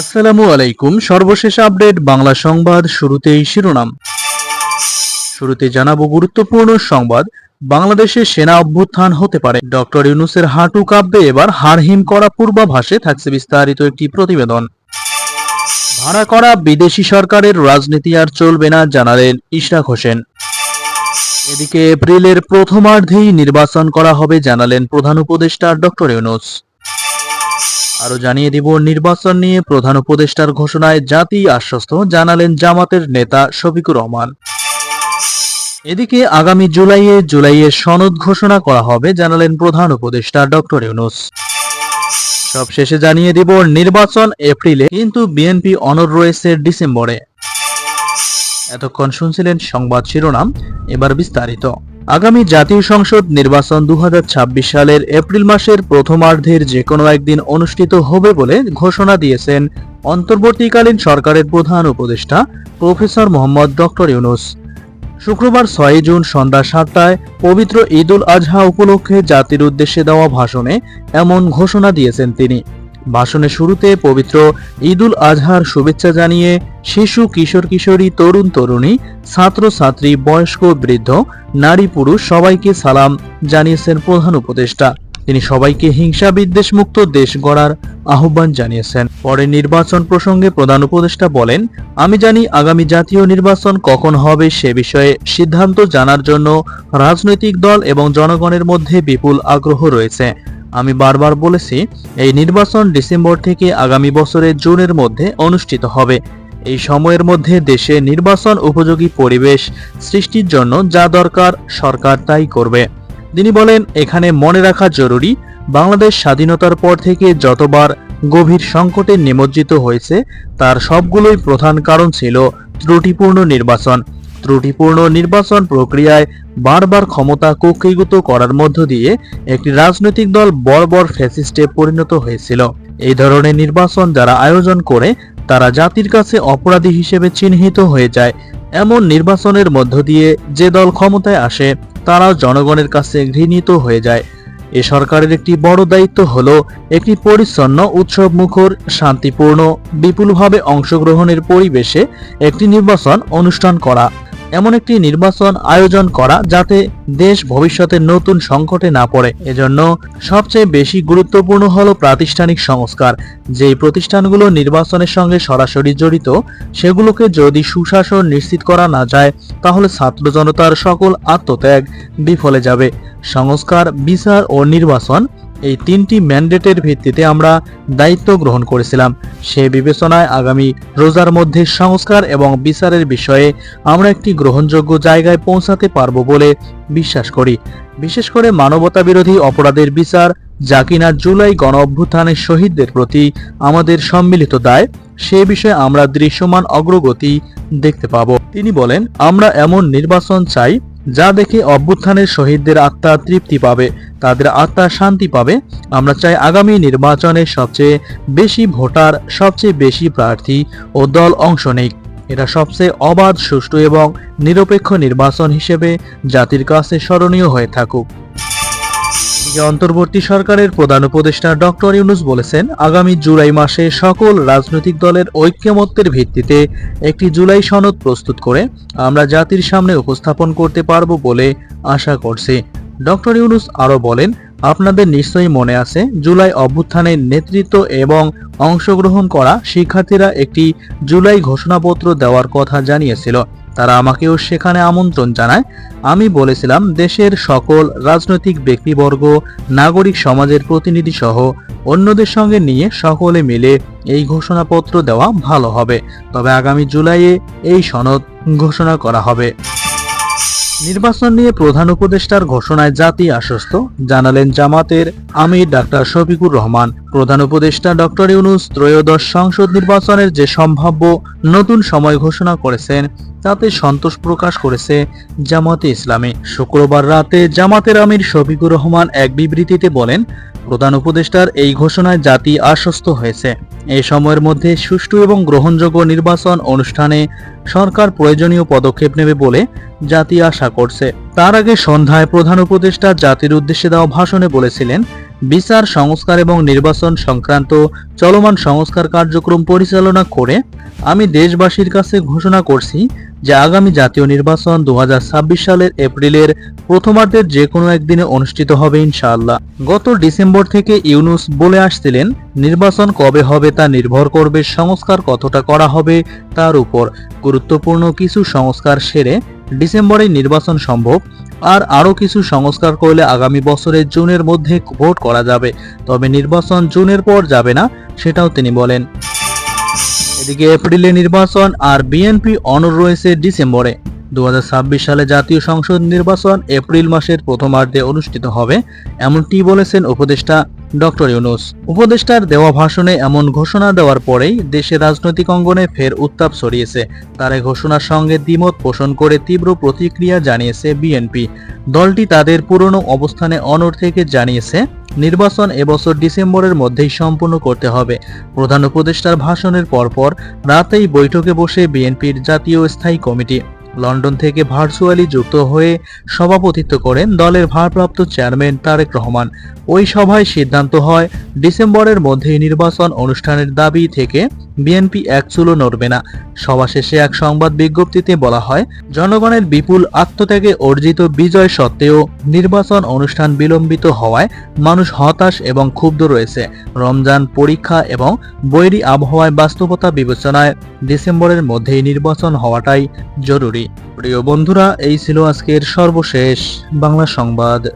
আসসালামু আলাইকুম। সর্বশেষ আপডেট বাংলা সংবাদ শুরুতেই শিরোনাম। শুরুতে জানাব গুরুত্বপূর্ণ সংবাদ। বাংলাদেশে সেনা অভ্যুত্থান হতে পারে। ডক্টর ইউনুসের হাঁটু কাঁপবে এবার হারহিম করা পূর্বাভাসে থাকছে বিস্তারিত একটি প্রতিবেদন। ভাড়া করা বিদেশি সরকারের রাজনীতি আর চলবে না, জানালেন ইশরাক হোসেন। এদিকে এপ্রিলের প্রথমার্ধেই নির্বাচন করা হবে, জানালেন প্রধান উপদেষ্টা ডক্টর ইউনুস। আরও জানিয়ে দিব, নির্বাচন নিয়ে প্রধান উপদেষ্টার ঘোষণায় জাতি আশ্বস্ত, জানালেন জামাতের নেতা শফিকুর রহমান। এদিকে আগামী জুলাইয়ে জুলাইয়ে সনদ ঘোষণা করা হবে, জানালেন প্রধান উপদেষ্টা ডক্টর ইউনুস। সবশেষে জানিয়ে দিব, নির্বাচন এপ্রিলে কিন্তু বিএনপি অনর রয়েছে ডিসেম্বরে। এতক্ষণ শুনছিলেন সংবাদ শিরোনাম, এবার বিস্তারিত। আগামী জাতীয় সংসদ নির্বাচন দু হাজার ছাব্বিশ সালের এপ্রিল মাসের প্রথমার্ধের যে কোনো একদিন অনুষ্ঠিত হবে বলে ঘোষণা দিয়েছেন অন্তর্বর্তীকালীন সরকারের প্রধান উপদেষ্টা প্রফেসর মোহাম্মদ ডক্টর ইউনুস। শুক্রবার ছয় জুন সন্ধ্যা সাতটায় পবিত্র ঈদ উল আজহা উপলক্ষে জাতির উদ্দেশ্যে দেওয়া ভাষণে এমন ঘোষণা দিয়েছেন তিনি। ভাষণের শুরুতে পবিত্র ঈদুল আজহার শুভেচ্ছা জানিয়ে শিশু, কিশোর, কিশোরী, তরুণ, তরুণী, ছাত্র, ছাত্রী, বয়স্ক, বৃদ্ধ, নারী, পুরুষ সবাইকে সালাম জানিয়েছেন প্রধান উপদেষ্টা। তিনি সবাইকে হিংসা বিদ্বেষ মুক্ত দেশ গড়ার আহ্বান জানিয়েছেন। পরে নির্বাচন প্রসঙ্গে প্রধান উপদেষ্টা বলেন, আমি জানি আগামী জাতীয় নির্বাচন কখন হবে সে বিষয়ে সিদ্ধান্ত জানার জন্য রাজনৈতিক দল এবং জনগণের মধ্যে বিপুল আগ্রহ রয়েছে। আমি বারবার বলেছি, এই নির্বাচন ডিসেম্বর থেকে আগামী বছরের জুনের মধ্যে অনুষ্ঠিত হবে। এই সময়ের মধ্যে দেশে নির্বাচন উপযোগী পরিবেশ সৃষ্টির জন্য যা দরকার, সরকার তাই করবে। তিনি বলেন, এখানে মনে রাখা জরুরি, বাংলাদেশ স্বাধীনতার পর থেকে যতবার গভীর সংকটে নিমজ্জিত হয়েছে, তার সবগুলোই প্রধান কারণ ছিল ত্রুটিপূর্ণ নির্বাচন। ত্রুটিপূর্ণ নির্বাচন প্রক্রিয়ায় বারবার ক্ষমতা কক্ষীভূত করার মধ্য দিয়ে একটি রাজনৈতিক দল বর্বর ফ্যাসিস্টে পরিণত হয়েছিল। এই ধরনের নির্বাচন যারা আয়োজন করে, তারা জাতির কাছে অপরাধী হিসেবে চিহ্নিত হয়ে যায়। এমন নির্বাচনের মধ্য দিয়ে যে দল ক্ষমতায় আসে, তারাও জনগণের কাছে ঘৃণিত হয়ে যায়। এ সরকারের একটি বড় দায়িত্ব হল একটি পরিচ্ছন্ন উৎসব মুখর শান্তিপূর্ণ, বিপুলভাবে অংশগ্রহণের পরিবেশে একটি নির্বাচন অনুষ্ঠান করা। এমন একটি নির্বাচন আয়োজন করা যাতে দেশ ভবিষ্যতে নতুন সংকটে না পড়ে। এজন্য সবচেয়ে বেশি গুরুত্বপূর্ণ হল প্রাতিষ্ঠানিক সংস্কার। যেই প্রতিষ্ঠানগুলো নির্বাচনের সঙ্গে সরাসরি জড়িত, সেগুলোকে যদি সুশাসন নিশ্চিত করা না যায়, তাহলে ছাত্র জনতার সকল আত্মত্যাগ বিফলে যাবে। সংস্কার, বিচার ও নির্বাচন এই তিনটি ম্যান্ডেটের ভিত্তিতে আমরা দায়িত্ব গ্রহণ করেছিলাম। সে বিবেচনায় আগামী রোজার মধ্যে সংস্কার এবং বিচারের বিষয়ে আমরা একটি গ্রহণযোগ্য জায়গায় পৌঁছাতে পারব বলে বিশ্বাস করি। বিশেষ করে মানবতা বিরোধী অপরাধের বিচার যা কিনা জুলাই গণ অভ্যুত্থানের শহীদদের প্রতি আমাদের সম্মিলিত দায়, সে বিষয়ে আমরা দৃশ্যমান অগ্রগতি দেখতে পাব। তিনি বলেন, আমরা এমন নির্বাচন চাই যা দেখে অভ্যুত্থানের শহীদদের আত্মা তৃপ্তি পাবে, তাদের আত্মা শান্তি পাবে। আমরা চাই আগামী নির্বাচনে সবচেয়ে বেশি ভোটার, সবচেয়ে বেশি প্রার্থী ও দল অংশ নেই এটা সবচেয়ে অবাধ, সুষ্ঠু এবং নিরপেক্ষ নির্বাচন হিসেবে জাতির কাছে স্মরণীয় হয়ে থাকুক। অন্তর্বর্তী সরকারের প্রধান উপদেষ্টা ডক্টর ইউনুস বলেছেন, আগামী জুলাই মাসে সকল রাজনৈতিক দলের ঐক্যমত্যের ভিত্তিতে একটি জুলাই সনদ প্রস্তুত করে আমরা জাতির সামনে উপস্থাপন করতে পারব বলে আশা করছি। ডক্টর ইউনুস আরও বলেন, আপনাদের নিশ্চয়ই মনে আছে, জুলাই অভ্যুত্থানের নেতৃত্ব এবং অংশগ্রহণ করা শিক্ষার্থীরা একটি জুলাই ঘোষণাপত্র দেওয়ার কথা জানিয়েছিল। তারা আমাকেও সেখানে আমন্ত্রণ জানায়। আমি বলেছিলাম, দেশের সকল রাজনৈতিক ব্যক্তিবর্গ, নাগরিক সমাজের প্রতিনিধি সহ অন্যদের সঙ্গে নিয়ে সকলে মিলে এই ঘোষণাপত্র দেওয়া ভালো হবে। তবে আগামী জুলাইয়ে এই সনদ ঘোষণা করা হবে। নির্বাচন নিয়ে প্রধান উপদেষ্টার ঘোষণায় জাতি আশ্বস্ত, জানালেন জামাতের আমির ডাক্তার শফিকুর রহমান। প্রধান উপদেষ্টা ডক্টর ইউনুস ত্রয়োদশ সংসদ নির্বাচনের যে সম্ভাব্য নতুন সময় ঘোষণা করেছেন, তাতে সন্তোষ প্রকাশ করেছে জামাতে ইসলামী। শুক্রবার রাতে জামাতের আমির শফিকুর রহমান এক বিবৃতিতে বলেন প্রধান উপদেষ্টার এই ঘোষণায় জাতি আশ্বস্ত হয়েছে। এই সময়ের মধ্যে সুষ্ঠু এবং গ্রহণযোগ্য নির্বাচন অনুষ্ঠানে সরকার প্রয়োজনীয় পদক্ষেপ নেবে বলে জাতি আশা করছে। তার আগে সন্ধ্যায় প্রধান উপদেষ্টা জাতির উদ্দেশ্যে দেওয়া ভাষণে বলেছিলেন বিচার, সংস্কার এবং নির্বাচন সংক্রান্ত চলমান সংস্কার কার্যক্রম পরিচালনা করে আমি দেশবাসীর কাছে ঘোষণা করছি যে আগামী জাতীয় নির্বাচন দুহাজার ছাব্বিশ সালের এপ্রিলের প্রথমার্ধের যে কোনো একদিনে অনুষ্ঠিত হবে ইনশাআল্লাহ। গত ডিসেম্বর থেকে ইউনুস বলে আসছিলেন, নির্বাচন কবে হবে তা নির্ভর করবে সংস্কার কতটা করা হবে তার উপর। গুরুত্বপূর্ণ কিছু সংস্কার সেরে ডিসেম্বরে নির্বাচন সম্ভব আর আরও কিছু সংস্কার করলে আগামী বছরের জুনের মধ্যে ভোট করা যাবে। তবে নির্বাচন জুনের পর যাবে না, সেটাও তিনি বলেন। এদিকে এপ্রিলে নির্বাচন আর বিএনপি অনর রয়েছে ডিসেম্বরে। দু হাজার ছাব্বিশ সালে জাতীয় সংসদ নির্বাচন এপ্রিল মাসের প্রথমার্ধে অনুষ্ঠিত হবে, এমনটি বলেছেন উপদেষ্টা ডক্টর ইউনুস। উপদেষ্টার দেওয়া ভাষণে এমন ঘোষণা দেওয়ার পরেই দেশে রাজনৈতিক অঙ্গনে ফের উত্তাপ ছড়িয়েছে। তার ঘোষণার সঙ্গে দ্বিমত পোষণ করে তীব্র প্রতিক্রিয়া জানিয়েছে বিএনপি। দলটি তাদের পুরনো অবস্থানে অনর থেকে জানিয়েছে, নির্বাচন এবছর ডিসেম্বরের মধ্যেই সম্পূর্ণ করতে হবে। প্রধান উপদেষ্টার ভাষণের পরপর রাতেই বৈঠকে বসে বিএনপির জাতীয় স্থায়ী কমিটি। লন্ডন থেকে ভার্চুয়ালি যুক্ত হয়ে সভাপতিত্ব করেন দলের ভারপ্রাপ্ত চেয়ারম্যান তারেক রহমান। ওই সভায় সিদ্ধান্ত হয় ডিসেম্বরের মধ্যেই নির্বাচন অনুষ্ঠানের দাবি থেকে বিএনপি এক চুলো নড়বে না। সভা শেষে এক সংবাদ বিজ্ঞপ্তিতে বলা হয়, জনগণের বিপুল আত্মত্যাগে অর্জিত বিজয় সত্ত্বেও নির্বাচন অনুষ্ঠান বিলম্বিত হওয়ায় মানুষ হতাশ এবং ক্ষুব্ধ রয়েছে। রমজান পরীক্ষা এবং বৈরী আবহাওয়ায় বাস্তবতা বিবেচনায় ডিসেম্বরের মধ্যেই নির্বাচন হওয়াটাই জরুরি। প্রিয় বন্ধুরা, এই ছিল আজকের সর্বশেষ বাংলা সংবাদ।